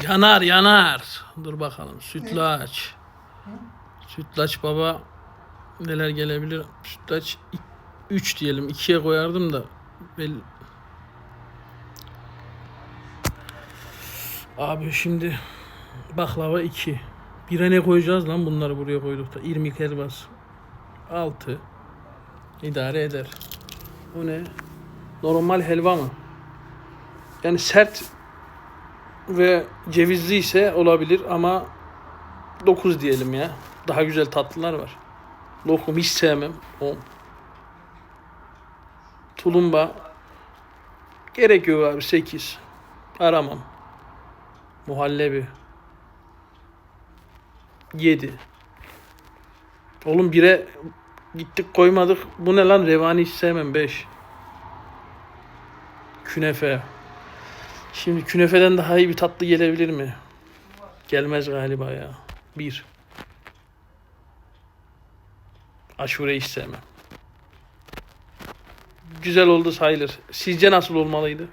Yanar yanar. Dur bakalım. Sütlaç. Sütlaç baba neler gelebilir? Sütlaç 3 diyelim. 2'ye koyardım da. Belli. Abi şimdi baklava 2. Bire ne koyacağız lan bunları buraya koyduk da. İrmik helvas. 6. İdare eder. Bu ne? Normal helva mı? Yani sert ve cevizli ise olabilir ama 9 diyelim ya. Daha güzel tatlılar var. Lokum hiç sevmem. 10. Tulumba gerek yok abi 8. Aramam. Muhallebi 7. Oğlum bire gittik koymadık. Bu ne lan revani hiç sevmem 5. Künefe. Şimdi künefeden daha iyi bir tatlı gelebilir mi? Gelmez galiba ya. Bir. Aşure hiç sevmem. Güzel oldu sayılır. Sizce nasıl olmalıydı?